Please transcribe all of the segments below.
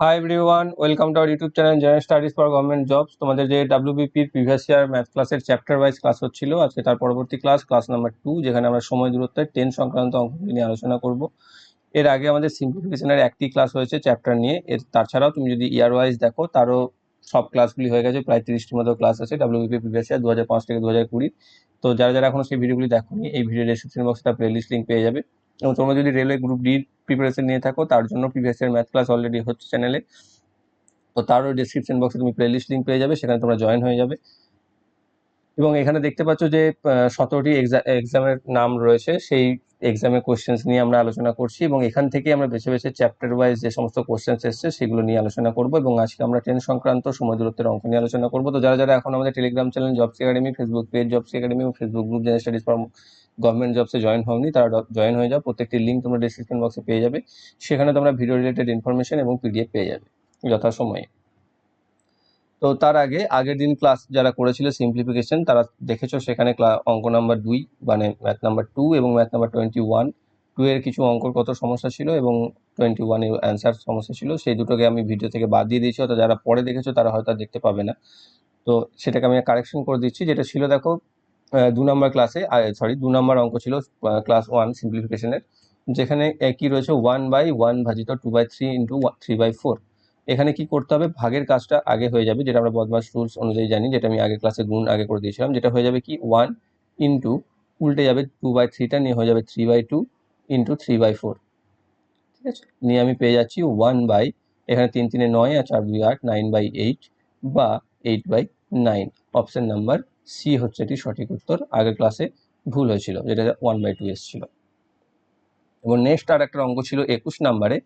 Hi everyone welcome to our YouTube channel general studies for government jobs তোমাদের যে ডাব্লিউবিপির previous year math ক্লাসের chapter wise class হচ্ছিল, আজকে তার পরবর্তী ক্লাস ক্লাস নাম্বার টু যেখানে আমরা সময় দূরত্বের টেন সংক্রান্ত অঙ্কগুলি নিয়ে আলোচনা করব। এর আগে আমাদের সিম্পলিফিকেশনের একটি ক্লাস হয়েছে চ্যাপ্টার নিয়ে। এর তাছাড়াও তুমি যদি ইয়ার ওয়াইজ দেখো, তারও সব ক্লাসগুলি হয়ে গেছে, প্রায় তিরিশটির মতো ক্লাস আছে ডাব্লিউবিপি প্রিভিয়াস ইয়ার দু হাজার পাঁচ থেকে দু হাজার কুড়ি। তো যারা যারা এখনও সেই ভিডিওগুলি দেখোনি, এই ভিডিও ডেসক্রিপশন বক্সে তার প্লেলিস্ট লিঙ্ক পেয়ে যাবে। এবং তোমরা যদি রেলওয়ে গ্রুপ ডি প্রিপারেশন নিয়ে থাকো, তার জন্য previous year math class already হচ্ছে চ্যানেলে তো তারও ডিসক্রিপশন বক্সে তুমি প্লেলিস্ট লিঙ্ক পেয়ে যাবে, সেখানে তোমরা জয়েন হয়ে যাবে। এবং এখানে দেখতে পাচ্ছ যে সতেরোটি এক্সামের নাম রয়েছে, সেই এক্সামের কোশ্চেন্স নিয়ে আমরা আলোচনা করছি। এবং এখান থেকে আমরা বেছে বেছে চ্যাপ্টার ওয়াইজ যে সমস্ত কোশ্চেন্স এসছে, সেগুলো নিয়ে আলোচনা করব। এবং আজকে আমরা ট্রেন সংক্রান্ত সময় দূরত্বের অঙ্ক নিয়ে আলোচনা করব। তো যারা যারা এখন আমাদের Telegram channel jobs academy Facebook page jobs academy এবং Facebook group general studies government জবসে join হওনি, তারা জয়েন হয়ে যাও, প্রত্যেকটি লিঙ্ক তোমরা ডিসক্রিপশন বক্সে পেয়ে যাবে। সেখানে তোমরা ভিডিও রিলেটেড ইনফরমেশন এবং পিডিএফ পেয়ে যাবে, যথাসময়ে। তো তার আগে, আগের দিন ক্লাস যারা করেছিল সিম্পলিফিকেশন তারা দেখেছ সেখানে অঙ্ক নাম্বার দুই মানে ম্যাথ নাম্বার টু এবং math number twenty one two এর কিছু অঙ্কর কত সমস্যা ছিল এবং টোয়েন্টি ওয়ানের অ্যান্সার সমস্যা ছিল, সেই দুটোকে আমি ভিডিও থেকে বাদ দিয়ে দিয়েছি। অর্থাৎ যারা পরে দেখেছ তারা হয়তো দেখতে পাবে না। তো সেটাকে আমি কারেকশন করে দিচ্ছি। যেটা ছিল দেখো দু নম্বর ক্লাসে সরি দু নম্বর অঙ্ক ছিল ক্লাস ওয়ান সিম্পলিফিকেশনের যেখানে একই রয়েছে ওয়ান বাই ওয়ান ভাজিত two by three into three by four এখানে কি করতে হবে? ভাগের কাজটা আগে হয়ে যাবে, যেটা আমরা বদমাস রুলস অনুযায়ী জানি, যেটা আমি আগের ক্লাসে গুণ আগে করে দিয়েছিলাম, যেটা হয়ে যাবে কি? ওয়ান ইন্টু উল্টে যাবে টু বাই থ্রিটা নিয়ে হয়ে যাবে three by two into three by four ঠিক আছে? নিয়ে আমি পেয়ে যাচ্ছি ওয়ান বাই এখানে তিন, তিনে নয়, আর চার, দুই, আট নাইন বাই এইট বা eight by nine option number C হচ্ছে এটি সঠিক উত্তর। আগের ক্লাসে ভুল হয়েছিল, যেটা ওয়ান বাই টু এসেছিল। এবং নেক্সট আর একটা অঙ্ক ছিল একুশ নাম্বারে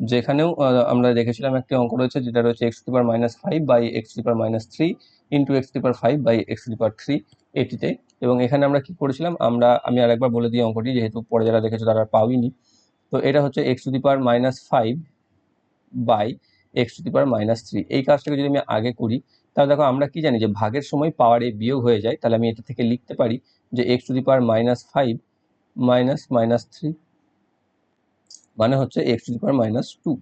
যেখানেও আমরা দেখেছিলাম একটি অঙ্ক রয়েছে, যেটা রয়েছে x to minus five by x to minus three into x to five by x to power three এটিতে। এবং এখানে আমরা কি করেছিলাম, আমরা, আমি আরেকবার বলে দিই অঙ্কটি, যেহেতু পরে যারা দেখেছ তারা পাওইনি তো এটা হচ্ছে x to the minus five by x to the minus three এই কাজটাকে যদি আমি আগে করি তাহলে দেখো আমরা কি জানি যে ভাগের সময় পাওয়ারে বিয়োগ হয়ে যায়, তাহলে আমি এটা থেকে লিখতে পারি যে x to the power minus five minus minus three মানে হচ্ছে x to the power minus two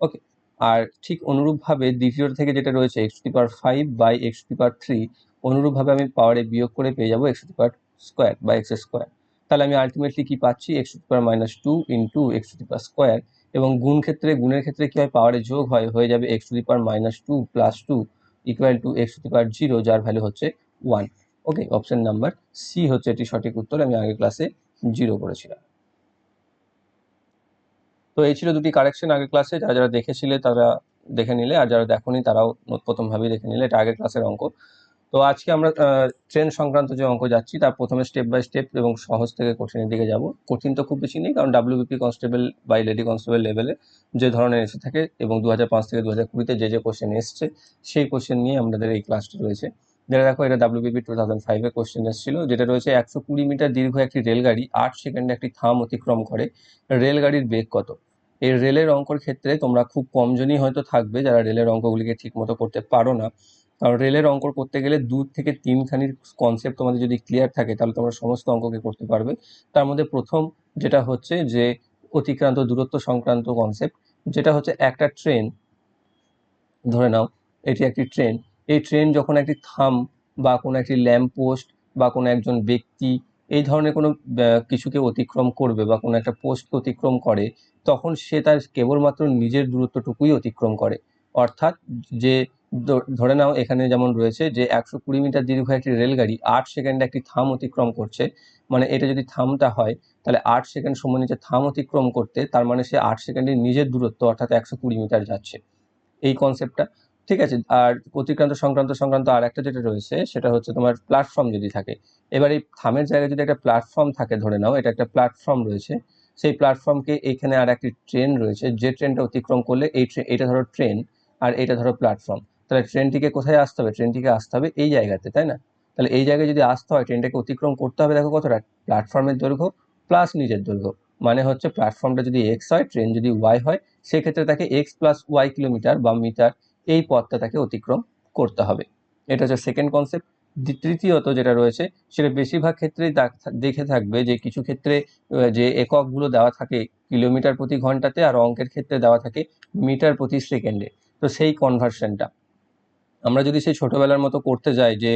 okay আর ঠিক অনুরূপভাবে দ্বিতীয় থেকে যেটা রয়েছে x to the power five by x to the power three অনুরূপভাবে আমি পাওয়ারে বিয়োগ করে পেয়ে যাব x to the power square বা এক্স স্কোয়ার তাহলে আমি আলটিমেটলি কি পাচ্ছি? X to the power minus two into x to the power square এবং গুণ ক্ষেত্রে, গুণের ক্ষেত্রে কি হয়? পাওয়ারে যোগ হয়, হয়ে যাবে x to the power minus two plus two equal to x to power zero যার ভ্যালু হচ্ছে one okay option number C হচ্ছে এটি সঠিক উত্তর, আমি আগের ক্লাসে জিরো করেছিলাম। তো এই ছিল দুটি কারেকশন আগের ক্লাসে যারা যারা দেখেছিলে তারা দেখে নিলে, আর যারা দেখোনি তারাও প্রথমভাবেই দেখে নিলে, এটা আগের ক্লাসের অঙ্ক। তো আজকে আমরা ট্রেন সংক্রান্ত যে অঙ্ক যাচ্ছি, তার প্রথমে স্টেপ বাই স্টেপ এবং সহজ থেকে কঠিনের দিকে যাব। কঠিন তো খুব বেশি নেই, কারণ WBP constable by lady constable লেভেলে যে ধরনের এসে থাকে এবং দু হাজার পাঁচ থেকে দু হাজার কুড়িতে যে যে কোশ্চেন এসছে, সেই কোশ্চেন নিয়ে আমাদের এই ক্লাসটি রয়েছে। যেটা দেখো, এটা ডাব্লিউবিপি টু থাউজেন্ড ফাইভের কোশ্চেন এসেছিল, যেটা রয়েছে একশো কুড়ি মিটার দীর্ঘ একটি রেলগাড়ি, আট সেকেন্ডে একটি থাম অতিক্রম করে। রেলগাড়ির বেগ কত? এই রেলের অঙ্কর ক্ষেত্রে তোমরা খুব কমজনই হয়তো থাকবে যারা রেলের অঙ্কগুলিকে ঠিক মতো করতে পারো না। কারণ রেলের অঙ্ক করতে গেলে দু থেকে তিনখানির কনসেপ্ট তোমাদের যদি ক্লিয়ার থাকে, তাহলে তোমরা সমস্ত অঙ্ককে করতে পারবে। তার মধ্যে প্রথম যেটা হচ্ছে যে অতিক্রান্ত দূরত্ব সংক্রান্ত কনসেপ্ট যেটা হচ্ছে একটা ট্রেন ধরে নাও এটি একটি ট্রেন এই ট্রেন যখন একটি থাম বা কোনো একটি ল্যাম্প পোস্ট বা কোনো একজন ব্যক্তি এই ধরনের কোনো কিছুকে অতিক্রম করবে বা কোনো একটা পোস্টকে অতিক্রম করে, তখন সে তার কেবলমাত্র নিজের দূরত্বটুকুই অতিক্রম করে। অর্থাৎ যে ধরে নাও এখানে যেমন রয়েছে যে একশো কুড়ি মিটার দীর্ঘ একটি রেলগাড়ি আট সেকেন্ডে একটি থাম অতিক্রম করছে। মানে এটা যদি থামটা হয়, তাহলে আট সেকেন্ড সময় নিচে থাম অতিক্রম করতে তার মানে সে আট সেকেন্ডে নিজের দূরত্ব অর্থাৎ একশো কুড়ি মিটার যাচ্ছে। এই কনসেপ্টটা ঠিক আছে? আর অতিক্রান্ত সংক্রান্ত সংক্রান্ত আর একটা যেটা রয়েছে, সেটা হচ্ছে তোমার প্ল্যাটফর্ম যদি থাকে। এবার এই থামের জায়গায় যদি একটা প্ল্যাটফর্ম থাকে, ধরে নাও এটা একটা প্ল্যাটফর্ম রয়েছে, সেই প্ল্যাটফর্মকে এখানে আর একটি ট্রেন রয়েছে, যে ট্রেনটা অতিক্রম করলে এই ট্রেন এটা ধরো ট্রেন আর এটা ধরো প্ল্যাটফর্ম তাহলে ট্রেনটিকে কোথায় আসতে হবে? ট্রেনটিকে আসতে হবে এই জায়গাতে, তাই না? তাহলে এই জায়গায় যদি আসতে হয় ট্রেনটাকে অতিক্রম করতে হবে, দেখো কতটা প্ল্যাটফর্মের দৈর্ঘ্য প্লাস নিজের দৈর্ঘ্য। মানে হচ্ছে প্ল্যাটফর্মটা যদি এক্স হয় ট্রেন যদি ওয়াই হয়, সেক্ষেত্রে তাকে এক্স প্লাস ওয়াই কিলোমিটার বা মিটার এই পথটা তাকে অতিক্রম করতে হবে। এটা হচ্ছে সেকেন্ড কনসেপ্ট তৃতীয়ত যেটা রয়েছে, সেটা বেশিরভাগ ক্ষেত্রেই দেখে থাকবে যে কিছু ক্ষেত্রে যে এককগুলো দেওয়া থাকে কিলোমিটার প্রতি ঘন্টাতে আর অঙ্কের ক্ষেত্রে দেওয়া থাকে মিটার প্রতি সেকেন্ডে তো সেই কনভার্সনটা আমরা যদি সেই ছোটবেলার মতো করতে যাই যে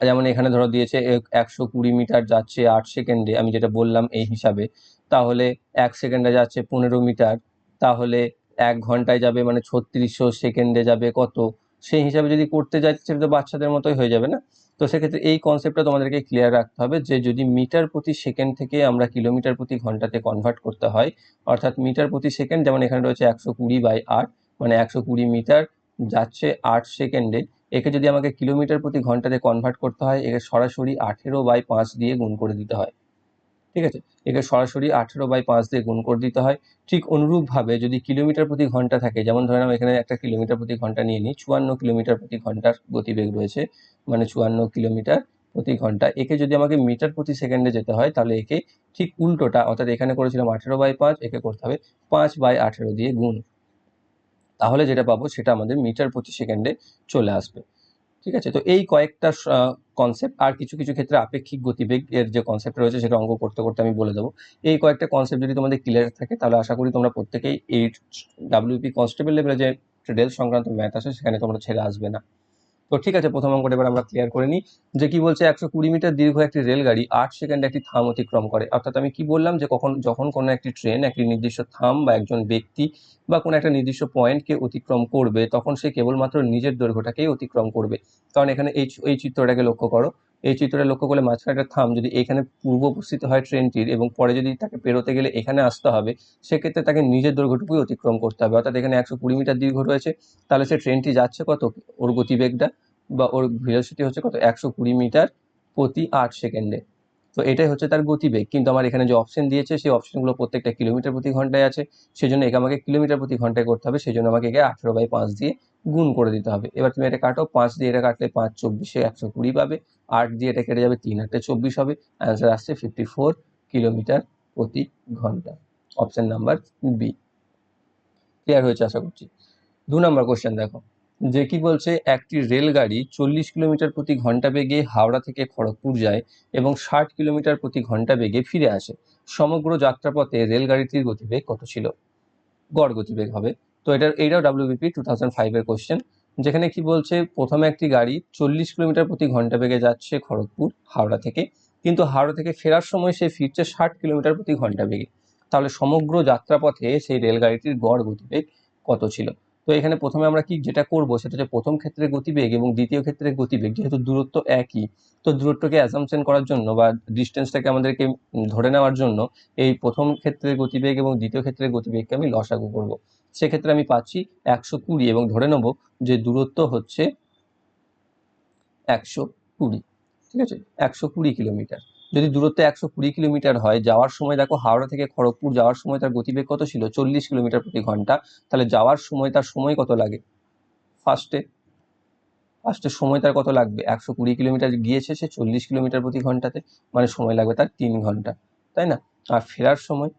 যেমন এখানে ধরো দিয়েছে একশো কুড়ি মিটার যাচ্ছে আট সেকেন্ডে, আমি যেটা বললাম এই হিসাবে, তাহলে এক সেকেন্ডে যাচ্ছে পনেরো মিটার, তাহলে এক ঘন্টায় যাবে মানে ছত্রিশশো সেকেন্ডে যাবে কত? সেই হিসাবে যদি করতে যাই, সেটা তো বাচ্চাদের মতোই হয়ে যাবে না? তো সেক্ষেত্রে এই কনসেপ্টটা তোমাদেরকে ক্লিয়ার রাখতে হবে যে, যদি মিটার প্রতি সেকেন্ড থেকে আমরা কিলোমিটার প্রতি ঘন্টাতে কনভার্ট করতে হয়, অর্থাৎ মিটার প্রতি সেকেন্ড, যেমন এখানে রয়েছে একশো কুড়ি বাই আট মানে একশো কুড়ি মিটার যাচ্ছে আট সেকেন্ডে একে যদি আমাকে কিলোমিটার প্রতি ঘন্টাতে কনভার্ট করতে হয়, একে সরাসরি আঠেরো বাই পাঁচ দিয়ে গুণ করে দিতে হয়। ঠিক আছে? একে সরাসরি আঠেরো বাই পাঁচ দিয়ে গুণ করে দিতে হয়। ঠিক অনুরূপভাবে যদি কিলোমিটার প্রতি ঘণ্টা থাকে, যেমন ধরে নাও এখানে একটা কিলোমিটার প্রতি ঘণ্টা নিয়ে নিই, চুয়ান্ন কিলোমিটার প্রতি ঘণ্টার গতিবেগ রয়েছে মানে চুয়ান্ন কিলোমিটার প্রতি ঘণ্টা। একে যদি আমাকে মিটার প্রতি সেকেন্ডে যেতে হয়, তাহলে একে ঠিক উল্টোটা, অর্থাৎ এখানে করেছিলাম আঠেরো বাই পাঁচ, একে করতে হবে পাঁচ বাই আঠেরো দিয়ে গুণ। তাহলে যেটা পাবো সেটা আমাদের মিটার প্রতি সেকেন্ডে চলে আসবে। ঠিক আছে? তো এই কয়েকটা কনসেপ্ট আর কিছু কিছু ক্ষেত্রে আপেক্ষিক গতিবেগ এর যে কনসেপ্ট রয়েছে সেটা অঙ্গ করতে করতে আমি বলে দেবো। এই কয়েকটা কনসেপ্ট যদি তোমাদের ক্লিয়ার থাকে, তাহলে আশা করি তোমরা প্রত্যেকেই এই ডাব্লিউপি কনস্টেবল লেভেলে যে রেল সংক্রান্ত ম্যাথ আছে সেখানে তোমরা ছেড়ে আসবে না। তো ঠিক আছে, প্রথম অঙ্কটা এবার আমরা ক্লিয়ার করে নিই। যে কি বলছে, একশো কুড়ি মিটার দীর্ঘ একটি রেলগাড়ি আট সেকেন্ডে একটি থাম অতিক্রম করে। অর্থাৎ আমি কি বললাম যে কখন, যখন কোনো একটি ট্রেন একটি নির্দিষ্ট থাম বা একজন ব্যক্তি বা কোনো একটা নির্দিষ্ট পয়েন্টকে অতিক্রম করবে, তখন সে কেবলমাত্র নিজের দৈর্ঘ্যটাকেই অতিক্রম করবে। কারণ এখানে এই এই চিত্রটাকে লক্ষ্য করো। এই চিত্রটা লক্ষ্য করলে মাঝখানে একটা থাম, যদি এখানে পূর্ব উপস্থিত হয় ট্রেনটির এবং পরে যদি তাকে পেরোতে গেলে এখানে আসতে হবে, সেক্ষেত্রে তাকে নিজের দৈর্ঘ্যটুকুই অতিক্রম করতে হবে। অর্থাৎ এখানে একশো কুড়ি মিটার দীর্ঘ রয়েছে, তাহলে সে ট্রেনটি যাচ্ছে কত? ওর গতিবেগটা বা ওর ভেলোসিটি হচ্ছে কত? একশো কুড়ি মিটার প্রতি আট সেকেন্ডে। তো এটাই হচ্ছে তার গতিবেগ। কিন্তু আমার এখানে যে অপশন দিয়েছে, সেই অপশনগুলো প্রত্যেকটা কিলোমিটার প্রতি ঘন্টায় আছে। সেই জন্য একে আমাকে কিলোমিটার প্রতি ঘন্টায় করতে হবে। সেই জন্য আমাকে একে আঠেরো বাই পাঁচ দিয়ে গুণ করে দিতে হবে। এবার তুমি এটা কাটো, পাঁচ দিয়ে এটা কাটলে পাঁচ, চব্বিশে একশো কুড়ি পাবে। আট দিয়ে এটা কেটে যাবে তিন, আটে চব্বিশ হবে। অ্যান্সার আসছে ফিফটি ফোর কিলোমিটার প্রতি ঘণ্টা। অপশন নাম্বার বি ক্লিয়ার হয়েছে, আশা করছি। দু নম্বর কোশ্চেন দেখো। যে কি বলছে, একটি রেলগাড়ি চল্লিশ কিলোমিটার প্রতি ঘণ্টা বেগে হাওড়া থেকে খড়গপুর যায় এবং ষাট কিলোমিটার প্রতি ঘণ্টা বেগে ফিরে আসে। সমগ্র যাত্রাপথে রেলগাড়িটির গতিবেগ কত ছিল? গড় গতিবেগ হবে। তো এটার, এইটাও ডাব্লিউবিপি টু থাউজেন্ড ফাইভের কোশ্চেন যেখানে কি বলছে, প্রথমে একটি গাড়ি চল্লিশ কিলোমিটার প্রতি ঘণ্টা বেগে যাচ্ছে খড়গপুর, হাওড়া থেকে। কিন্তু হাওড়া থেকে ফেরার সময় সে ফিরছে ষাট কিলোমিটার প্রতি ঘণ্টা বেগে। তাহলে সমগ্র যাত্রাপথে সেই রেলগাড়িটির গড় গতিবেগ কত ছিল? তো এখানে প্রথমে আমরা কি যেটা করব, সেটা হচ্ছে প্রথম ক্ষেত্রে গতিবেগ এবং দ্বিতীয় ক্ষেত্রে গতিবেগ, যেহেতু দূরত্ব একই, তো দূরত্বকে অ্যাসামশন করার জন্য বা ডিস্টেন্সটাকে আমাদেরকে ধরে নেওয়ার জন্য এই প্রথম ক্ষেত্রে গতিবেগ এবং দ্বিতীয় ক্ষেত্রে গতিবেগকে আমি লসাগু করব। সেক্ষেত্রে আমি পাচ্ছি একশো কুড়ি এবং ধরে নেব যে দূরত্ব হচ্ছে একশো কুড়ি, ঠিক আছে? একশো কুড়ি কিলোমিটার। যদি দূরত্ব একশো কুড়ি কিলোমিটার হয়, যাওয়ার সময় দেখো হাওড়া থেকে খড়গপুর যাওয়ার সময় তার গতিবেগ কত ছিল? চল্লিশ কিলোমিটার প্রতি ঘণ্টা। তাহলে যাওয়ার সময় তার সময় কত লাগে? ফার্স্টে ফার্স্টে সময় তার কত লাগবে? একশো কুড়ি কিলোমিটার গিয়েছে সে চল্লিশ কিলোমিটার প্রতি ঘন্টাতে। মানে সময় লাগবে তার তিন ঘণ্টা। তাই না? আর ফেরার সময়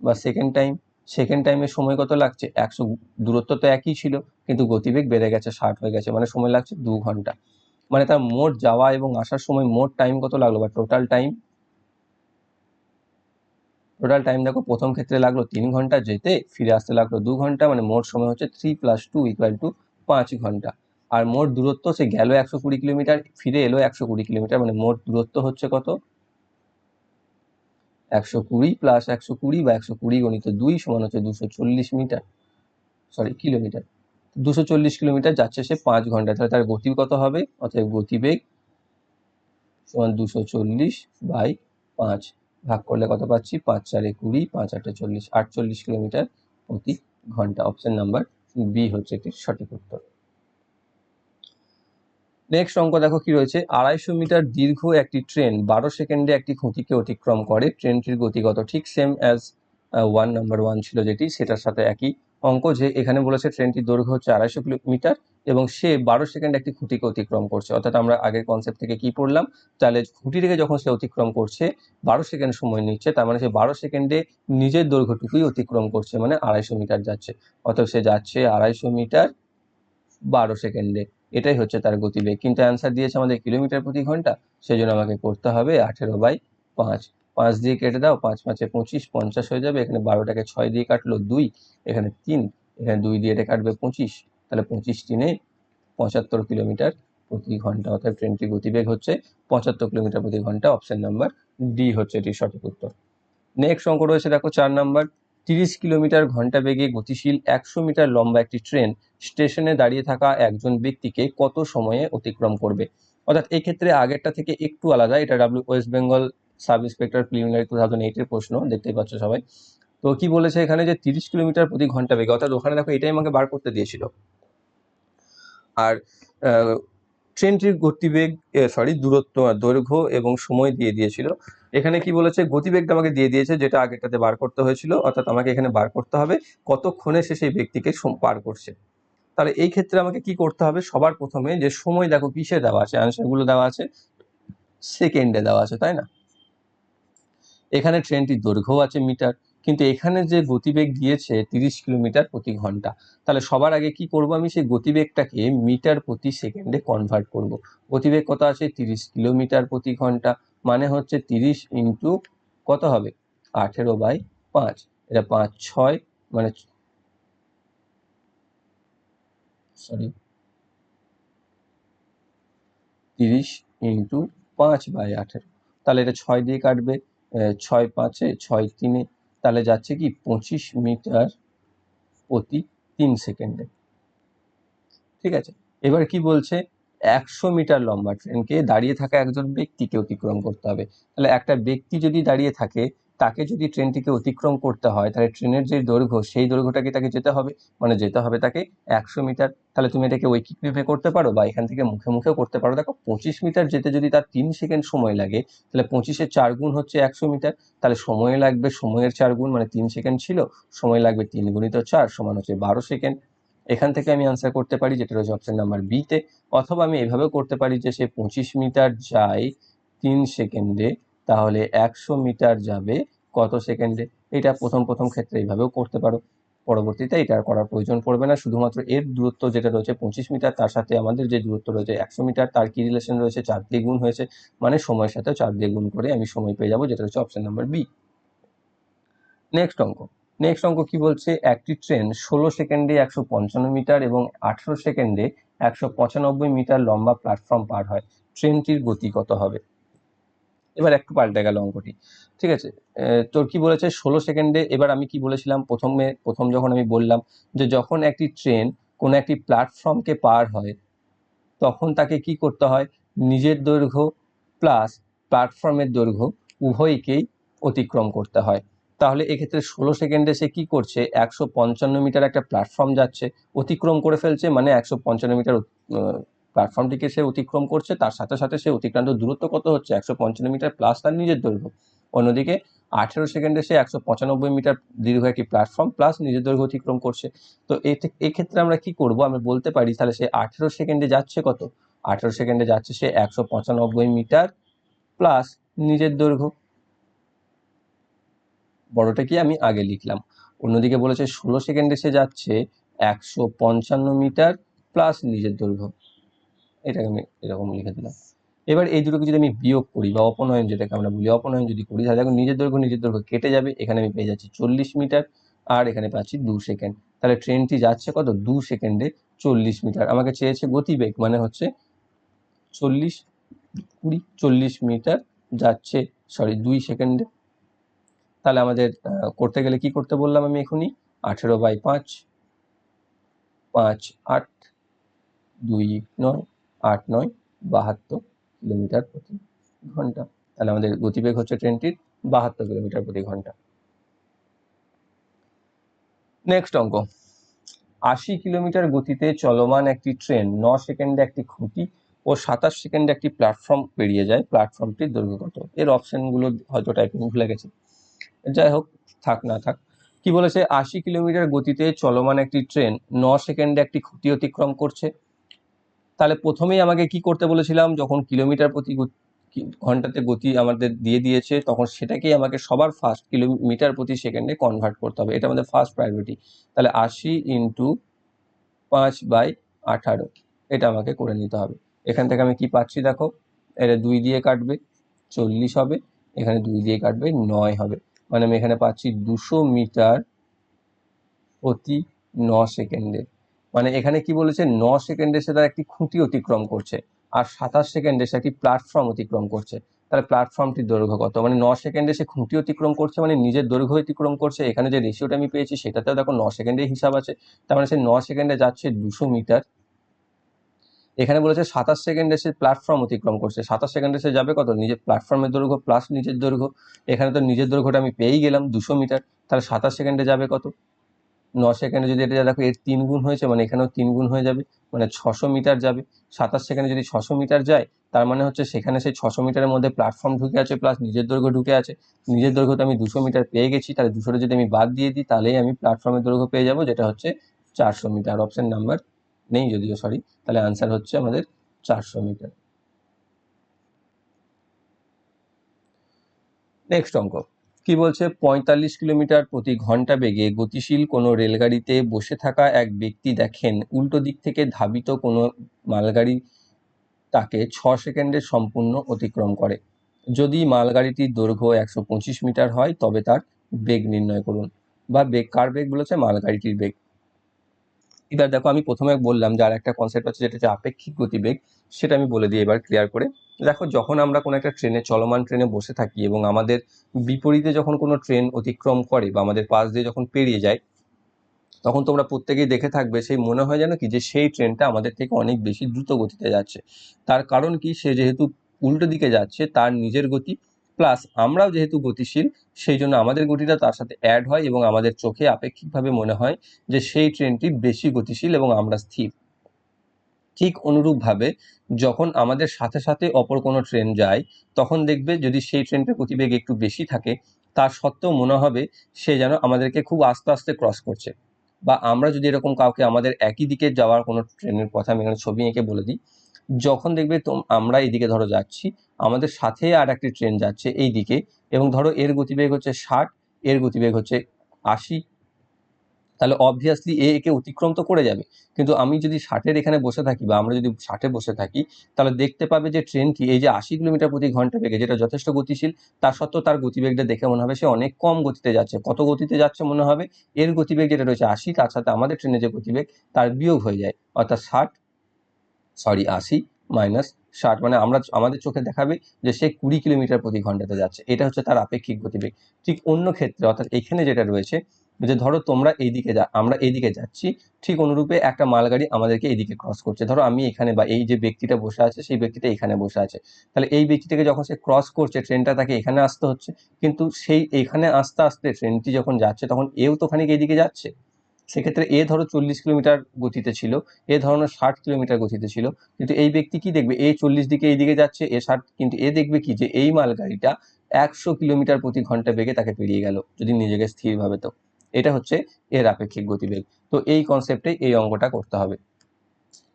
বা সেকেন্ড টাইম সেকেন্ড টাইমের সময় কত লাগছে? একশো দূরত্ব তো একই ছিল, কিন্তু গতিবেগ বেড়ে গেছে, ষাট হয়ে গেছে। মানে সময় লাগছে দু ঘণ্টা। মানে তার মোট যাওয়া এবং আসার সময় মোট টাইম কত লাগল বা টোটাল টাইম টোটাল টাইম দেখো, প্রথম ক্ষেত্রে লাগল তিন ঘণ্টা, যেতে ফিরে আসতে লাগল দু ঘণ্টা মানে মোট সময় হচ্ছে three plus two equal to পাঁচ ঘণ্টা। আর মোট দূরত্ব সে গেল একশো কুড়ি কিলোমিটার, ফিরে এলো একশো কুড়ি কিলোমিটার মানে মোট দূরত্ব হচ্ছে কত? একশো কুড়ি প্লাস একশো কুড়ি বা একশো কুড়ি গণিত দুই সমান হচ্ছে দুশো চল্লিশ মিটার সরি কিলোমিটার। দুশো চল্লিশ কিলোমিটার যাচ্ছে সে পাঁচ ঘণ্টা। তাহলে তার গতি কত হবে? অতএব গতিবেগ সমান দুশো চল্লিশ বাই পাঁচ। ভাগ করলে কত পাচ্ছি? পাঁচ চারে কুড়ি, পাঁচ আটে চল্লিশ, আটচল্লিশ কিলোমিটার প্রতি ঘণ্টা। অপশন নাম্বার বি হচ্ছে একটি সঠিক উত্তর। নেক্সট অঙ্ক দেখো কি রয়েছে? আড়াইশো মিটার দীর্ঘ একটি ট্রেন বারো সেকেন্ডে একটি খুঁটিকে অতিক্রম করে। ট্রেনটির গতিগত ঠিক same as one number one ছিল যেটি। সেটার সাথে একই অঙ্ক যে এখানে বলেছে ট্রেনটির দৈর্ঘ্য হচ্ছে আড়াইশো কিলোমিটার এবং সে বারো সেকেন্ড একটি খুঁটিকে অতিক্রম করছে। অর্থাৎ আমরা আগের কনসেপ্ট থেকে কি পড়লাম? তাহলে খুঁটিটিকে যখন সে অতিক্রম করছে, বারো সেকেন্ড সময় নিচ্ছে, তার মানে সে বারো সেকেন্ডে নিজের দৈর্ঘ্যটুকুই অতিক্রম করছে মানে আড়াইশো মিটার যাচ্ছে। অর্থাৎ সে যাচ্ছে আড়াইশো মিটার বারো সেকেন্ডে। এটাই হচ্ছে তার গতিবেগ। কিন্তু অ্যান্সার দিয়েছে আমাদের কিলোমিটার প্রতি ঘণ্টা সেই জন্য আমাকে করতে হবে আঠেরো বাই পাঁচ। পাঁচ দিয়ে কেটে দাও, পাঁচ পাঁচে পঁচিশ, পঞ্চাশ হয়ে যাবে, এখানে বারোটাকে ছয় দিয়ে কাটলো দুই, এখানে তিন, এখানে দুই দিয়ে এটা কাটবে পঁচিশ, তাহলে পঁচিশ তিনে পঁচাত্তর কিলোমিটার প্রতি ঘণ্টা, অর্থাৎ ট্রেনটির গতিবেগ হচ্ছে পঁচাত্তর কিলোমিটার প্রতি ঘণ্টা, অপশন নাম্বার ডি হচ্ছে এটির সঠিক উত্তর। নেক্সট অঙ্ক রয়েছে, দেখো চার নাম্বার, তিরিশ কিলোমিটার ঘণ্টা বেগে গতিশীল একশো মিটার লম্বা একটি ট্রেন স্টেশনে দাঁড়িয়ে থাকা একজন ব্যক্তিকে কত সময়ে অতিক্রম করবে? অর্থাৎ এক্ষেত্রে আগেরটা থেকে একটু আলাদা, এটা W West Bengal sub inspector preliminary two thousand এইটের প্রশ্ন, দেখতেই পাচ্ছ সবাই। তো কি বলেছে এখানে যে তিরিশ কিলোমিটার প্রতি ঘণ্টা বেগে, অর্থাৎ ওখানে দেখো এটাই আমাকে বার করতে দিয়েছিল। আর ট্রেনটির গতিবেগ সরি দূরত্ব, দৈর্ঘ্য এবং সময় দিয়ে দিয়েছিল। এখানে কি বলেছে? গতিবেগটা আমাকে দিয়ে দিয়েছে, যেটা আগেরটাতে বার করতে হয়েছিল, অর্থাৎ আমাকে এখানে বার করতে হবে। কতক্ষণে সে সেই ব্যক্তিকে পার করছে? তাহলে এই ক্ষেত্রে আমাকে কি করতে হবে? সবার প্রথমে যে সময় দেখো কিসে দেওয়া আছে? অ্যান্সারগুলো দেওয়া আছে। সেকেন্ডে দেওয়া আছে, তাই না? এখানে ট্রেনটির দৈর্ঘ্য আছে মিটার কিন্তু এখানে যে গতিবেগ দিয়েছে তিরিশ কিলোমিটার প্রতি ঘণ্টা, তাহলে সবার আগে কি করব আমি? সেই গতিবেগটাকে মিটার প্রতি সেকেন্ডে কনভার্ট করব। গতিবেগ কত আছে? তিরিশ কিলোমিটার প্রতি ঘণ্টা মানে হচ্ছে তিরিশ ইন্টু কত হবে? আঠেরো বাই পাঁচ, এটা পাঁচ ছয় মানে সরি তিরিশ ইন্টু পাঁচ বাই আঠেরো, তাহলে এটা ছয় দিয়ে কাটবে। ছয় পাঁচে, ছয় তিনে, তাহলে যাচ্ছে কি পঁচিশ মিটার প্রতি তিন সেকেন্ডে। ঠিক আছে? এবার কি বলছে? একশো মিটার লম্বা ট্রেনকে দাঁড়িয়ে থাকা একজন ব্যক্তিকে অতিক্রম করতে হবে। তাহলে একটা ব্যক্তি যদি দাঁড়িয়ে থাকে তাকে যদি ট্রেনটিকে অতিক্রম করতে হয়, তাহলে ট্রেনের যে দৈর্ঘ্য, সেই দৈর্ঘ্যটাকে তাকে যেতে হবে। মানে যেতে হবে তাকে একশো মিটার। তাহলে তুমি এটাকে ঐকিকভাবে করতে পারো বা এখান থেকে মুখে মুখেও করতে পারো। দেখো, পঁচিশ মিটার যেতে যদি তার তিন সেকেন্ড সময় লাগে, তাহলে পঁচিশের চার গুণ হচ্ছে একশো মিটার। তাহলে সময় লাগবে, সময়ের চার গুণ মানে তিন সেকেন্ড ছিল, সময় লাগবে তিন গুণিত চার সমান হচ্ছে বারো সেকেন্ড। এখান থেকে আমি আনসার করতে পারি, যেটা রয়েছে অপশন নাম্বার বিতে অথবা আমি এভাবেও করতে পারি যে সে পঁচিশ মিটার যায় তিন সেকেন্ডে তাহলে একশো মিটার যাবে কত সেকেন্ডে? এটা প্রথম প্রথম ক্ষেত্রে এইভাবেও করতে পারো। পরবর্তীতে এটা করার প্রয়োজন পড়বে না। শুধুমাত্র এর দূরত্ব যেটা রয়েছে পঁচিশ মিটার, তার সাথে আমাদের যে দূরত্ব রয়েছে একশো মিটার, তার কি রিলেশন রয়েছে? চার দিয়ে গুণ হয়েছে। মানে সময়ের সাথে চার দিয়ে গুণ করে আমি সময় পেয়ে যাব, যেটা হচ্ছে অপশন নাম্বার বি নেক্সট অঙ্ক। নেক্সট অঙ্ক কি বলছে? একটি ট্রেন ষোলো সেকেন্ডে একশো পঞ্চান্ন মিটার এবং আঠেরো সেকেন্ডে একশো পঁচানব্বই মিটার লম্বা প্ল্যাটফর্ম পার হয়। ট্রেনটির গতি কত হবে? এবার একটু পাল্টে গেল অঙ্কটি। ঠিক আছে? তোর কি বলেছে? ষোলো সেকেন্ডে এবার আমি কি বলেছিলাম? প্রথমে প্রথম যখন আমি বললাম যে যখন একটি ট্রেন কোনো একটি প্ল্যাটফর্মকে পার হয়, তখন তাকে কি করতে হয়? নিজের দৈর্ঘ্য প্লাস প্ল্যাটফর্মের দৈর্ঘ্য উভয়কেই অতিক্রম করতে হয়। তাহলে এক্ষেত্রে ষোলো সেকেন্ডে সে কি করছে? একশো পঞ্চান্ন মিটার একটা প্ল্যাটফর্ম যাচ্ছে, অতিক্রম করে ফেলছে মানে একশো পঞ্চান্ন মিটার প্ল্যাটফর্মটিকে সে অতিক্রম করছে, তার সাথে সাথে সে অতিক্রান্ত দূরত্ব কত হচ্ছে? একশো পঞ্চান্ন মিটার প্লাস তার নিজের দৈর্ঘ্য। অন্যদিকে আঠেরো সেকেন্ডে সে একশো পঁচানব্বই মিটার দীর্ঘ একটি প্ল্যাটফর্ম প্লাস নিজের দৈর্ঘ্য অতিক্রম করছে। তো এক্ষেত্রে আমরা কি করব? আমরা বলতে পারি তাহলে সে আঠেরো সেকেন্ডে যাচ্ছে কত? আঠেরো সেকেন্ডে যাচ্ছে সে একশো পঁচানব্বই মিটার প্লাস নিজের দৈর্ঘ্য। বড়টা কি আমি আগে লিখলাম। অন্যদিকে বলেছে ষোলো সেকেন্ডে সে যাচ্ছে একশো পঞ্চান্ন মিটার প্লাস নিজের দৈর্ঘ্য। এটাকে আমি এরকম লিখে দিলাম। এবার এই দুটোকে যদি আমি বিয়োগ করি বা অপনয়ন যেটাকে আমরা বলি, অপনয়ন যদি করি, তাহলে দেখো নিজের দৈর্ঘ্য নিজের দৈর্ঘ্য কেটে যাবে। এখানে আমি পেয়ে যাচ্ছি চল্লিশ মিটার আর এখানে পাচ্ছি দু সেকেন্ড। তাহলে ট্রেনটি যাচ্ছে কত? দু সেকেন্ডে চল্লিশ মিটার। আমাকে চেয়েছে গতিবেগ মানে হচ্ছে চল্লিশ কুড়ি চল্লিশ মিটার যাচ্ছে সরি দুই সেকেন্ডে। তাহলে আমাদের করতে গেলে কি করতে বললাম আমি এখনই? আঠেরো বাই পাঁচ পাঁচ আট, দুই নয় আট নয়, বাহাত্তর কিলোমিটার প্রতি ঘণ্টা। তাহলে আমাদের গতিবেগ হচ্ছে ট্রেনটির বাহাত্তর কিলোমিটার প্রতি ঘণ্টা। নেক্সট অঙ্ক। আশি কিলোমিটার গতিতে চলমান একটি ট্রেন ন সেকেন্ডে একটি খুঁটি ও সাতাশ সেকেন্ডে একটি প্ল্যাটফর্ম পেরিয়ে যায়, প্ল্যাটফর্মটির দৈর্ঘ্য কত? এর অপশনগুলো হয়তো টাইপিং ভুলে গেছি। যাই হোক, থাক না থাক। কি বলেছে? আশি কিলোমিটার গতিতে চলমান একটি ট্রেন ন সেকেন্ডে একটি খুঁটি অতিক্রম করছে তাহলে প্রথমেই আমাকে কি করতে বলেছিলাম? যখন কিলোমিটার প্রতি ঘন্টাতে গতি আমাদের দিয়ে দিয়েছে, তখন সেটাকেই আমাকে সবার ফার্স্ট কিলোমিটার প্রতি সেকেন্ডে কনভার্ট করতে হবে। এটা আমাদের ফার্স্ট প্রায়োরিটি তাহলে আশি ইন্টু পাঁচ বাই আঠারো, এটা আমাকে করে নিতে হবে। এখান থেকে আমি কি পাচ্ছি দেখো? এটা দুই দিয়ে কাটবে, চল্লিশ হবে। এখানে দুই দিয়ে কাটবে, নয় হবে। মানে আমি এখানে পাচ্ছি দুশো মিটার প্রতি ন সেকেন্ডে। মানে এখানে কি বলেছে, ন সেকেন্ডে সে তার একটি খুঁটি অতিক্রম করছে আর সাতাশ সেকেন্ডে সে একটি প্ল্যাটফর্ম অতিক্রম করছে। তাহলে প্ল্যাটফর্মটির দৈর্ঘ্য কত? মানে ন সেকেন্ডে সে খুঁটি অতিক্রম করছে মানে নিজের দৈর্ঘ্য অতিক্রম করছে। এখানে যে রেশিওটা আমি পেয়েছি সেটাতেও দেখো ন সেকেন্ডের হিসাব আছে। তার মানে সে ন সেকেন্ডে যাচ্ছে দুশো মিটার। এখানে বলেছে সাতাশ সেকেন্ডে সে প্ল্যাটফর্ম অতিক্রম করছে। সাতাশ সেকেন্ডে সে যাবে কত? নিজের প্ল্যাটফর্মের দৈর্ঘ্য প্লাস নিজের দৈর্ঘ্য। এখানে তো নিজের দৈর্ঘ্যটা আমি পেয়েই গেলাম দুশো মিটার। তাহলে সাতাশ সেকেন্ডে যাবে কত? ন সেকেন্ডে যদি এটা দেখো, এর তিন গুণ হয়েছে মানে এখানেও তিন গুণ হয়ে যাবে মানে ছশো মিটার যাবে। সাতাশ সেকেন্ডে যদি ছশো মিটার যায়, তার মানে হচ্ছে সেখানে সেই ছশো মিটারের মধ্যে প্ল্যাটফর্ম ঢুকে আছে প্লাস নিজের দৈর্ঘ্য ঢুকে আছে। নিজের দৈর্ঘ্য তো আমি দুশো মিটার পেয়ে গেছি, তাহলে দুশোটা যদি আমি বাদ দিয়ে দিই, তাহলেই আমি প্ল্যাটফর্মের দৈর্ঘ্য পেয়ে যাব, যেটা হচ্ছে চারশো মিটার। অপশান নাম্বার নেই যদিও সরি তাহলে আনসার হচ্ছে আমাদের চারশো মিটার। নেক্সট অঙ্ক। কি বলছে? পঁয়তাল্লিশ কিলোমিটার প্রতি ঘণ্টা বেগে গতিশীল কোনো রেলগাড়িতে বসে থাকা এক ব্যক্তি দেখেন, উল্টো দিক থেকে ধাবিত কোনো মালগাড়ি তাকে ছ সেকেন্ডে সম্পূর্ণ অতিক্রম করে। যদি মালগাড়িটির দৈর্ঘ্য একশো পঁচিশ মিটার হয়, তবে তার বেগ নির্ণয় করুন বা বেগ, কার বেগ বলেছে? মালগাড়িটির বেগ। এবার দেখো, আমি প্রথমে বললাম যে আর একটা কনসেপ্ট আছে যেটা হচ্ছে আপেক্ষিক গতিবেগ, সেটা আমি বলে দিই এবার ক্লিয়ার করে। দেখো, যখন আমরা কোনো একটা ট্রেনে, চলমান ট্রেনে বসে থাকি এবং আমাদের বিপরীতে যখন কোনো ট্রেন অতিক্রম করে বা আমাদের পাশ দিয়ে যখন পেরিয়ে যায়, তখন তোমরা প্রত্যেকেই দেখে থাকবে, সেই মনে হয় যেন কি যে সেই ট্রেনটা আমাদের থেকে অনেক বেশি দ্রুত গতিতে যাচ্ছে। তার কারণ কি? সে যেহেতু উল্টো দিকে যাচ্ছে, তার নিজের গতি, প্লাস আমরাও যেহেতু গতিশীল, সেই জন্য আমাদের গতিটা তার সাথে অ্যাড হয় এবং আমাদের চোখে আপেক্ষিকভাবে মনে হয় যে সেই ট্রেনটি বেশি গতিশীল এবং আমরা স্থির। ঠিক অনুরূপভাবে যখন আমাদের সাথে সাথে অপর কোনো ট্রেন যায়, তখন দেখবে যদি সেই ট্রেনটার গতিবেগ একটু বেশি থাকে, তার সত্ত্বেও মনে হবে সে যেন আমাদেরকে খুব আস্তে আস্তে ক্রস করছে। বা আমরা যদি এরকম কাউকে আমাদের একই দিকে যাওয়ার কোনো ট্রেনের কথা আমি এখানে ছবি এঁকে বলে দিই, যখন দেখবে তো আমরা এইদিকে ধরো যাচ্ছি, আমাদের সাথে আর একটি ট্রেন যাচ্ছে এই দিকে এবং ধরো এর গতিবেগ হচ্ছে ষাট, এর গতিবেগ হচ্ছে আশি তাহলে অবভিয়াসলি এ একে অতিক্রম তো করে যাবে। কিন্তু আমি যদি ষাটের এখানে বসে থাকি বা আমরা যদি ষাটে বসে থাকি, তাহলে দেখতে পাবে যে ট্রেনটি এই যে আশি কিলোমিটার প্রতি ঘণ্টা বেগে, যেটা যথেষ্ট গতিশীল, তার সত্ত্বেও তার গতিবেগটা দেখে মনে হবে সে অনেক কম গতিতে যাচ্ছে। কত গতিতে যাচ্ছে মনে হবে? এর গতিবেগ যেটা রয়েছে আশি, তার সাথে আমাদের ট্রেনের যে গতিবেগ, তার বিয়োগ হয়ে যায়। অর্থাৎ ষাট সরি আশি মাইনাস ষাট মানে আমরা, আমাদের চোখে দেখাবে যে সে কুড়ি কিলোমিটার প্রতি ঘন্টাতে যাচ্ছে। এটা হচ্ছে তার আপেক্ষিক গতিবেগ। ঠিক অন্য ক্ষেত্রে, অর্থাৎ এখানে যেটা রয়েছে যে ধরো তোমরা এইদিকে যা, আমরা এইদিকে যাচ্ছি, ঠিক অনুরূপে একটা মালগাড়ি আমাদেরকে এইদিকে ক্রস করছে। ধরো আমি এখানে বা এই যে ব্যক্তিটা বসে আছে, সেই ব্যক্তিটা এখানে বসে আছে। তাহলে এই ব্যক্তিটাকে যখন সে ক্রস করছে, ট্রেনটা তাকে এখানে আসতে হচ্ছে, কিন্তু সেই এখানে আস্তে আস্তে ট্রেনটি যখন যাচ্ছে, তখন এও তো খানিক এইদিকে যাচ্ছে। সেক্ষেত্রে এ ধরো চল্লিশ কিলোমিটার গতিতে ছিল, এ ধরনের ষাট কিলোমিটার গতিতে ছিল, কিন্তু এই ব্যক্তি কি দেখবে? এ চল্লিশ দিকে এইদিকে যাচ্ছে, এ ষাট, কিন্তু এ দেখবে কি? যে এই মালগাড়িটা একশো কিলোমিটার প্রতি ঘণ্টা বেগে তাকে পেরিয়ে গেল, যদি নিজেকে স্থিরভাবে তো। এটা হচ্ছে এর আপেক্ষিক গতিবেগ। তো এই কনসেপ্টে এই অঙ্কটা করতে হবে।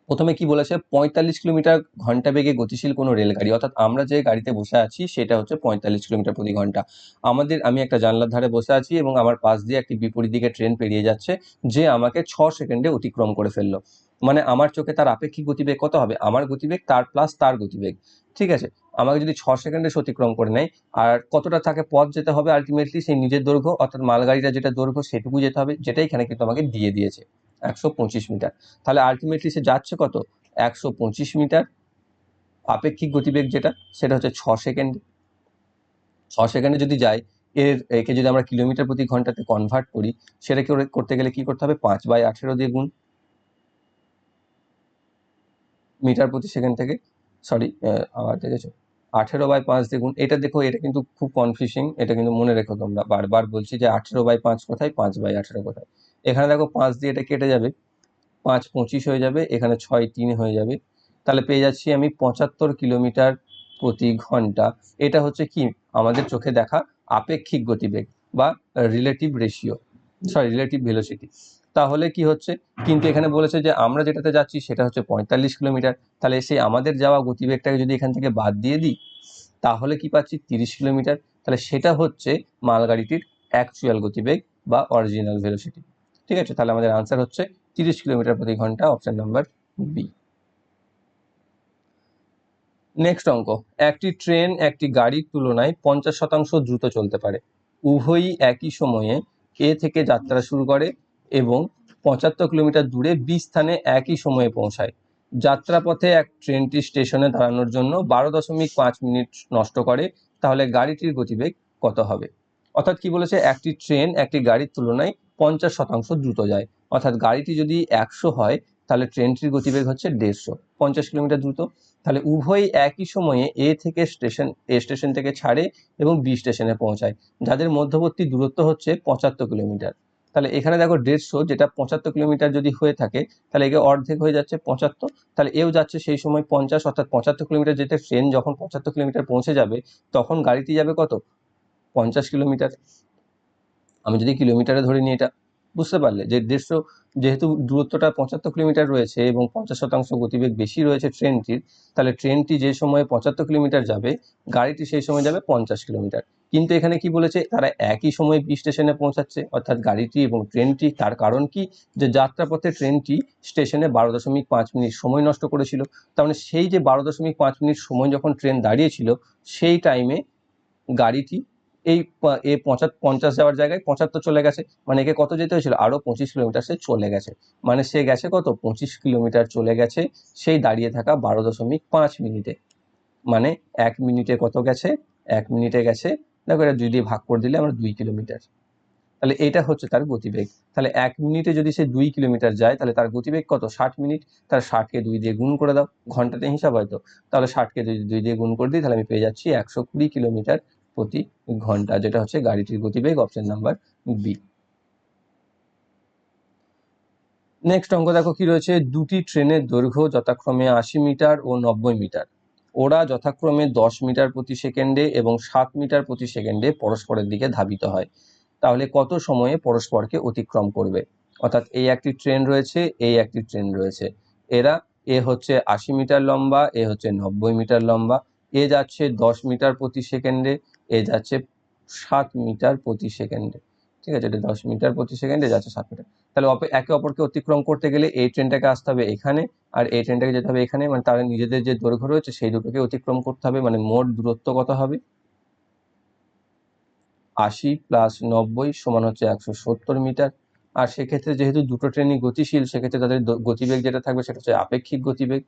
প্রথমে কি বলেছে? পঁয়তাল্লিশ কিলোমিটার ঘণ্টা বেগে গতিশীল কোনো রেলগাড়ি, অর্থাৎ আমরা যে গাড়িতে বসে আছি সেটা হচ্ছে পঁয়তাল্লিশ কিলোমিটার প্রতি ঘণ্টা। আমাদের, আমি একটা জানলার ধারে বসে আছি এবং আমার পাশ দিয়ে একটি বিপরীত দিকে ট্রেন পেরিয়ে যাচ্ছে, যে আমাকে ছ সেকেন্ডে অতিক্রম করে ফেলল। মানে আমার চোখে তার আপেক্ষিক গতিবেগ কত হবে? আমার গতিবেগ তার প্লাস তার গতিবেগ। ঠিক আছে? আমাকে যদি ছ সেকেন্ডে অতিক্রম করে নেয়, আর কতটা তাকে পথ যেতে হবে আলটিমেটলি সেই নিজের দৈর্ঘ্য, অর্থাৎ মালগাড়িটা যেটা দৈর্ঘ্য সেটুকু যেতে হবে, যেটা এখানে কিন্তু আমাকে দিয়ে দিয়েছে। একশো পঁচিশ মিটার। তাহলে আলটিমেটলি সে যাচ্ছে কত? একশো পঁচিশ মিটার। আপেক্ষিক গতিবেগ যেটা, সেটা হচ্ছে ছ সেকেন্ড। ছ সেকেন্ডে যদি যায় এর, একে যদি আমরা কিলোমিটার প্রতি ঘন্টাতে কনভার্ট করি, সেটাকে করতে গেলে কি করতে হবে? পাঁচ বাই আঠেরো দিয়ে গুণ। মিটার প্রতি সেকেন্ড থেকে সরি আবার দেখেছ? আঠেরো বাই পাঁচ দেখুন, এটা দেখো, এটা কিন্তু খুব কনফিউশিং এটা কিন্তু মনে রেখো তোমরা। বারবার বলছি যে আঠেরো বাই পাঁচ কোথায়? পাঁচ বাই আঠেরো কোথায়? এখানে দেখো পাঁচ দিয়ে এটা কেটে যাবে। পাঁচ পঁচিশ হয়ে যাবে, এখানে ছয় তিন হয়ে যাবে। তাহলে পেয়ে যাচ্ছি আমি পঁচাত্তর কিলোমিটার প্রতি ঘণ্টা। এটা হচ্ছে কি? আমাদের চোখে দেখা আপেক্ষিক গতিবেগ বা relative ratio sorry relative velocity তাহলে কি হচ্ছে? কিন্তু এখানে বলেছে যে, আমরা যেটাতে যাচ্ছি সেটা হচ্ছে পঁয়তাল্লিশ কিলোমিটার। তাহলে সেই আমাদের যাওয়া গতিবেগটাকে যদি এখান থেকে বাদ দিয়ে দিই, তাহলে কি পাচ্ছি? তিরিশ কিলোমিটার। তাহলে সেটা হচ্ছে মালগাড়িটির অ্যাকচুয়াল গতিবেগ বা অরিজিনাল ভেলোসিটি ঠিক আছে? তাহলে আমাদের আনসার হচ্ছে তিরিশ কিলোমিটার প্রতি ঘণ্টা অপশন নাম্বার বি নেক্সট অঙ্ক। একটি ট্রেন, একটি গাড়ির তুলনায় পঞ্চাশ শতাংশ দ্রুত চলতে পারে। উভয়ই একই সময়ে এ থেকে যাত্রা শুরু করে। এবং পঁচাত্তর কিলোমিটার দূরে বিশ স্থানে একই সময়ে পৌঁছায়। যাত্রাপথে এক ট্রেনটি স্টেশনে দাঁড়ানোর জন্য বারো দশমিক পাঁচ মিনিট নষ্ট করে, তাহলে গাড়িটির গতিবেগ কত হবে? অর্থাৎ কি বলেছে? একটি ট্রেন একটি গাড়ির তুলনায় পঞ্চাশ শতাংশ দ্রুত যায়। অর্থাৎ গাড়িটি যদি একশো হয়, তাহলে ট্রেনটির গতিবেগ হচ্ছে দেড়শো। পঞ্চাশ কিলোমিটার দ্রুত। তাহলে উভয়ই একই সময়ে এ থেকে স্টেশন, এ স্টেশন থেকে ছাড়ে এবং বি স্টেশনে পৌঁছায়। যাদের মধ্যবর্তী দূরত্ব হচ্ছে পঁচাত্তর কিলোমিটার। তাহলে এখানে দেখো দেড়শো, যেটা পঁচাত্তর কিলোমিটার যদি হয়ে থাকে, তাহলে একে অর্ধেক হয়ে যাচ্ছে পঁচাত্তর। তাহলে এও যাচ্ছে সেই সময় পঞ্চাশ, অর্থাৎ পঁচাত্তর কিলোমিটার যেতে ট্রেন যখন পঁচাত্তর কিলোমিটার পৌঁছে যাবে, তখন গাড়িটি যাবে কত? পঞ্চাশ কিলোমিটার। আমি যদি কিলোমিটারে ধরে নিই এটা, বুঝতে পারলে যে দেড়শো যেহেতু দূরত্বটা পঁচাত্তর কিলোমিটার রয়েছে এবং পঞ্চাশ শতাংশ গতিবেগ বেশি রয়েছে ট্রেনটির, তাহলে ট্রেনটি যে সময়ে পঁচাত্তর কিলোমিটার যাবে, গাড়িটি সেই সময় যাবে পঞ্চাশ কিলোমিটার। কিন্তু এখানে কি বলেছে? তারা একই সময়ে বি স্টেশনে পৌঁছাচ্ছে। অর্থাৎ গাড়িটি এবং ট্রেনটি, তার কারণ কি? যে যাত্রাপথে ট্রেনটি স্টেশনে বারো দশমিক পাঁচ মিনিট সময় নষ্ট করেছিল। তার মানে সেই যে বারো দশমিক পাঁচ মিনিট সময় যখন ট্রেন দাঁড়িয়েছিল, সেই টাইমে গাড়িটি এই এ পঁচাত পঞ্চাশ যাওয়ার জায়গায় পঁচাত্তর চলে গেছে। মানে একে কত যেতে হয়েছিল? আরও পঁচিশ কিলোমিটার সে চলে গেছে। মানে সে গেছে কত? পঁচিশ কিলোমিটার চলে গেছে সেই দাঁড়িয়ে থাকা বারো দশমিক পাঁচ মিনিটে। মানে এক মিনিটে কত গেছে? এক মিনিটে গেছে দেখো এটা দুই দিয়ে ভাগ করে দিলে আমরা দুই কিলোমিটার। তাহলে এটা হচ্ছে তার গতিবেগ। তাহলে এক মিনিটে যদি সে দুই কিলোমিটার যায়, তাহলে তার গতিবেগ কত? ষাট মিনিট। তার ষাটকে দুই দিয়ে গুণ করে দাও। ঘন্টাতে হিসাব হয়তো তাহলে ষাটকে যদি দুই দিয়ে গুণ করে দিই, তাহলে আমি পেয়ে যাচ্ছি একশো কুড়ি কিলোমিটার প্রতি ঘণ্টা, যেটা হচ্ছে গাড়িটির গতিবেগ অপশন নাম্বার বি নেক্সট অঙ্ক দেখো কি রয়েছে? দুটি ট্রেনের দৈর্ঘ্য যথাক্রমে আশি মিটার ও নব্বই মিটার। ওরা যথাক্রমে দশ মিটার প্রতি সেকেন্ডে এবং সাত মিটার প্রতি সেকেন্ডে পরস্পরের দিকে ধাবিত হয়। তাহলে কত সময়ে পরস্পরকে অতিক্রম করবে? অর্থাৎ এই একটি ট্রেন রয়েছে, এই একটি ট্রেন রয়েছে। এরা, এ হচ্ছে আশি মিটার লম্বা, এ হচ্ছে নব্বই মিটার লম্বা, এ যাচ্ছে দশ মিটার প্রতি সেকেন্ডে, এ যাচ্ছে সাত মিটার প্রতি সেকেন্ডে। ঠিক আছে, এটা দশ মিটার প্রতি সেকেন্ডে যাচ্ছে সাত মিটার। তাহলে একে অপরকে অতিক্রম করতে গেলে এই ট্রেনটাকে আসতে হবে এখানে, আর এই ট্রেনটাকে যেতে হবে এখানে মানে তারা নিজেদের যে দৈর্ঘ্য রয়েছে সেই দুটোকে অতিক্রম করতে হবে মানে মোট দূরত্ব কত হবে? আশি প্লাস নব্বই সমান হচ্ছে একশো সত্তর মিটার। আর সেক্ষেত্রে যেহেতু দুটো ট্রেনই গতিশীল, সেক্ষেত্রে তাদের গতিবেগ যেটা থাকবে সেটা হচ্ছে আপেক্ষিক গতিবেগ।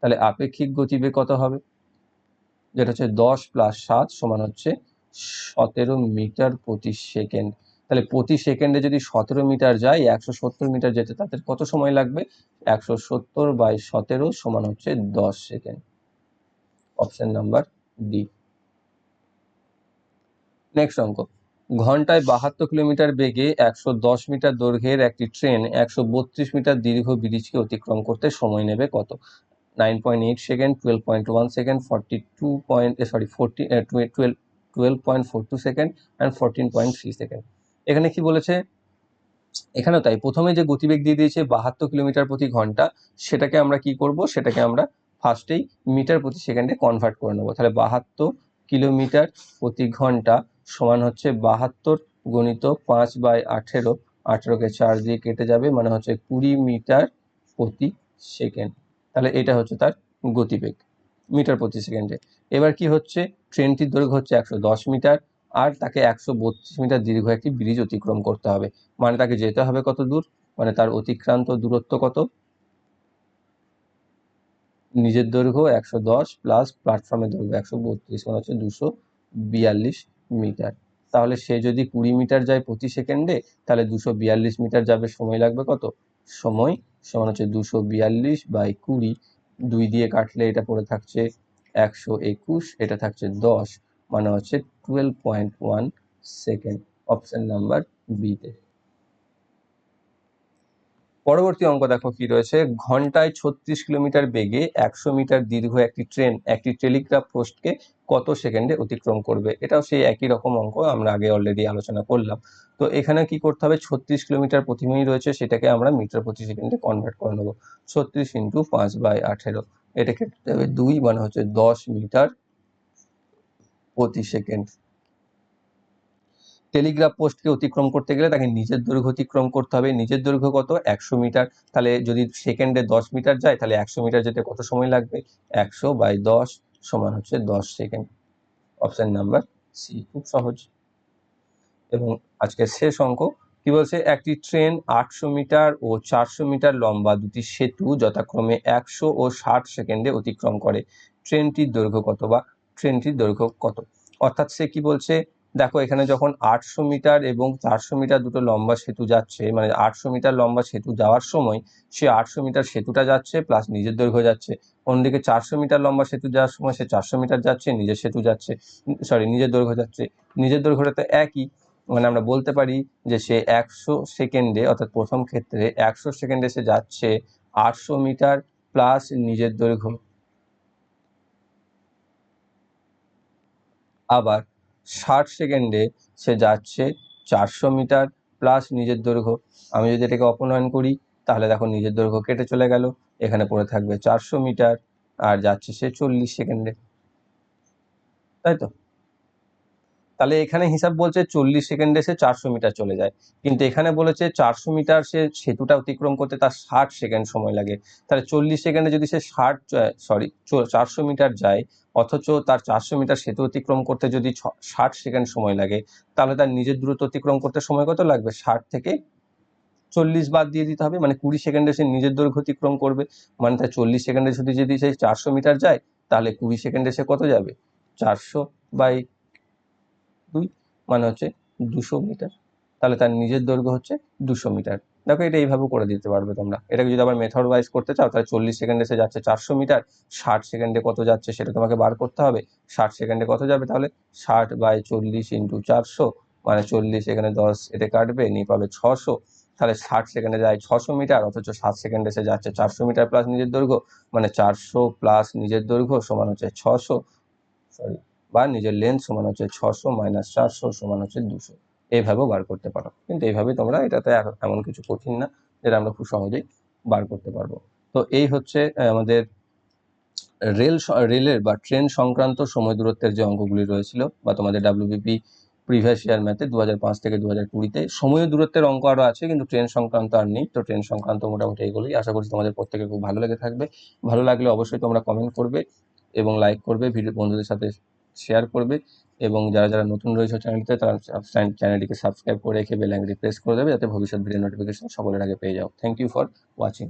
তাহলে আপেক্ষিক গতিবেগ কত হবে? যেটা হচ্ছে দশ প্লাস সাত সমান হচ্ছে সতেরো মিটার প্রতি সেকেন্ড। তাহলে প্রতি সেকেন্ডে যদি সতেরো মিটার যায়, একশো সত্তর মিটার যেতে, তাদের কত সময় লাগবে? একশো সত্তর বাই সতেরো সমান হচ্ছে দশ second option number D next অঙ্ক। ঘন্টায় বাহাত্তর কিলোমিটার বেগে একশো দশ মিটার দৈর্ঘ্যের একটি ট্রেন একশো বত্রিশ মিটার দীর্ঘ ব্রিজকে অতিক্রম করতে সময় নেবে কত? Nine point eight second twelve point one second forty two point sorry forty twelve twelve point four two second and fourteen point three second এখানে কি বলেছে? এখানেও তাই। প্রথমে যে গতিবেগ দিয়ে দিয়েছে বাহাত্তর কিলোমিটার প্রতি ঘণ্টা, সেটাকে আমরা কি করব? সেটাকে আমরা ফার্স্টেই মিটার প্রতি সেকেন্ডে কনভার্ট করে নেব। তাহলে বাহাত্তর কিলোমিটার প্রতি ঘণ্টা সমান হচ্ছে বাহাত্তর গণিত পাঁচ বাই আঠেরো। আঠেরোকে চার দিয়ে কেটে যাবে মানে হচ্ছে কুড়ি মিটার প্রতি সেকেন্ড। তাহলে এটা হচ্ছে তার গতিবেগ, মিটার প্রতি সেকেন্ডে। এবার কি হচ্ছে? ট্রেনটির দৈর্ঘ্য হচ্ছে একশো দশ মিটার। আর তাকে একশো বত্রিশ মিটার দীর্ঘ একটি ব্রিজ অতিক্রম করতে হবে। মানে তাকে যেতে হবে কত দূর? মানে তার অতিক্রান্ত দূরত্ব কত? নিজের দৈর্ঘ্য একশো দশ প্লাস প্ল্যাটফর্মের দৈর্ঘ্য একশো বত্রিশ মানে হচ্ছে দুশো বিয়াল্লিশ মিটার। তাহলে সে যদি কুড়ি মিটার যায় প্রতি সেকেন্ডে, তাহলে দুশো বিয়াল্লিশ মিটার যাবে সময় লাগবে কত? সময় সমান হচ্ছে দুশো বিয়াল্লিশ বাই কুড়ি। দুই দিয়ে কাটলে এটা পড়ে থাকছে একশো একুশ, এটা থাকছে দশ মানে হচ্ছে twelve point one second option number বিতে পরবর্তী অঙ্ক দেখো কি রয়েছে? ঘন্টায় ছত্রিশ কিলোমিটার বেগে একশো মিটার দীর্ঘ একটি ট্রেন, একটি টেলিগ্রাফ পোস্টকে কত সেকেন্ডে অতিক্রম করবে? এটাও সেই একই রকম অঙ্ক, আমরা আগে অলরেডি আলোচনা করলাম। তো এখানে কি করতে হবে? ছত্রিশ কিলোমিটার প্রতিমিনিট রয়েছে, সেটাকে আমরা মিটার প্রতি সেকেন্ডে কনভার্ট করে নেব। ছত্রিশ ইন্টু পাঁচ বাই আঠেরো, এটাকে দুই মানে হচ্ছে দশ মিটার প্রতি সেকেন্ড। টেলিগ্রাফ পোস্টকে অতিক্রম করতে গেলে তাকে নিজের দৈর্ঘ্য অতিক্রম করতে হবে। নিজের দৈর্ঘ্য কত? একশো মিটার। তাহলে যদি সেকেন্ডে দশ মিটার যায়, তাহলে একশো মিটার যেতে কত সময় লাগবে? একশো বাই দশ সমান হচ্ছে দশ সেকেন্ড। Option number C. খুব সহজ। এবং আজকের শেষ অঙ্ক কি বলছে? একটি ট্রেন আটশো মিটার ও চারশো মিটার লম্বা দুটি সেতু যথাক্রমে একশো ও ষাট সেকেন্ডে অতিক্রম করে। ট্রেনটির দৈর্ঘ্য কত বা ট্রেনটির দৈর্ঘ্য কত? অর্থাৎ সে কি বলছে, দেখো এখানে যখন আটশো মিটার এবং চারশো মিটার দুটো লম্বা সেতু যাচ্ছে মানে আটশো মিটার লম্বা সেতু যাওয়ার সময় সে আটশো মিটার সেতুটা যাচ্ছে প্লাস নিজের দৈর্ঘ্য যাচ্ছে। অন্যদিকে চারশো মিটার লম্বা সেতু যাওয়ার সময় সে চারশো মিটার যাচ্ছে, নিজের সেতু যাচ্ছে সরি নিজের দৈর্ঘ্য যাচ্ছে। নিজের দৈর্ঘ্যটা তো একই মানে আমরা বলতে পারি যে সে একশো সেকেন্ডে, অর্থাৎ প্রথম ক্ষেত্রে একশো সেকেন্ডে সে যাচ্ছে আটশো মিটার প্লাস নিজের দৈর্ঘ্য। আবার ষাট সেকেন্ডে সে যাচ্ছে চারশো মিটার প্লাস নিজের দৈর্ঘ্য। আমি যদি এটাকে অপনয়ন করি, তাহলে দেখো নিজের দৈর্ঘ্য কেটে চলে গেল, এখানে পড়ে থাকবে চারশো মিটার, আর যাচ্ছে সে চল্লিশ সেকেন্ডে। তাই তো? তাহলে এখানে হিসাব বলছে চল্লিশ সেকেন্ডে সে চারশো মিটার চলে যায়। কিন্তু এখানে বলেছে চারশো মিটার সে সেতুটা অতিক্রম করতে তার ষাট সেকেন্ড সময় লাগে। তাহলে চল্লিশ সেকেন্ডে যদি সে ষাট সরি চারশো মিটার যায়, অথচ তার চারশো মিটার সেতু অতিক্রম করতে যদি ষাট সেকেন্ড সময় লাগে, তাহলে তার নিজের দূরত্ব অতিক্রম করতে সময় কত লাগবে? ষাট থেকে চল্লিশ বাদ দিয়ে দিতে হবে। মানে কুড়ি সেকেন্ডে সে নিজের দৈর্ঘ্য অতিক্রম করবে। মানে তার চল্লিশ সেকেন্ডে যদি যদি সে চারশো মিটার যায়, তাহলে কুড়ি সেকেন্ডে সে কত যাবে? চারশো বাই দুই মানে হচ্ছে দুশো মিটার। তাহলে তার নিজের দৈর্ঘ্য হচ্ছে দুশো মিটার। দেখো এটা এইভাবে করে দিতে পারবে তোমরা। এটাকে যদি আবার মেথড ওয়াইজ করতে চাও, তাহলে চল্লিশ সেকেন্ডে সে যাচ্ছে চারশো মিটার, ষাট সেকেন্ডে কত যাচ্ছে সেটা তোমাকে বার করতে হবে। ষাট সেকেন্ডে কত যাবে? তাহলে ষাট বাই চল্লিশ ইন্টু চারশো মানে চল্লিশ এখানে দশ এটা কাটবে, নিয়ে পাবে ছশো। তাহলে ষাট সেকেন্ডে যায় ছশো মিটার, অথচ সাত সেকেন্ডে সে যাচ্ছে চারশো মিটার প্লাস নিজের দৈর্ঘ্য মানে চারশো প্লাস নিজের দৈর্ঘ্য সমান হচ্ছে ছশো। সরি বা নিজের লেন্থ সমান হচ্ছে ছশো মাইনাস চারশো সমান হচ্ছে দুশো। এইভাবেও বার করতে পারো। কিন্তু এইভাবে তোমরা এটাতে এমন কিছু কঠিন না যেটা আমরা খুব সহজেই বার করতে পারব। তো এই হচ্ছে আমাদের রেল রেলের বা ট্রেন সংক্রান্ত সময় দূরত্বের যে অঙ্কগুলি রয়েছিল বা তোমাদের ডাব্লিউবিপি প্রিভিয়াস ইয়ার ম্যাথে দু পাঁচ থেকে দু হাজার কুড়িতে সময় দূরত্বের অঙ্ক আরও আছে কিন্তু ট্রেন সংক্রান্ত আর নেই। তো ট্রেন সংক্রান্ত মোটামুটি এগুলোই আশা করছি তোমাদের প্রত্যেকে খুব ভালো লেগে থাকবে। ভালো লাগলে অবশ্যই তোমরা কমেন্ট করবে এবং লাইক করবে। ভিডিও বন্ধুদের সাথে শেয়ার করবে এবং যারা যারা নতুন রয়েছে চ্যানেলটিতে তারা চ্যানেলটিকে সাবস্ক্রাইব করে রেখে বেল আইকনটি প্রেস করে দেবে, যাতে ভবিষ্যৎ ভিডিও নোটিফিকেশন সকলের আগে পেয়ে যাও। Thank you for watching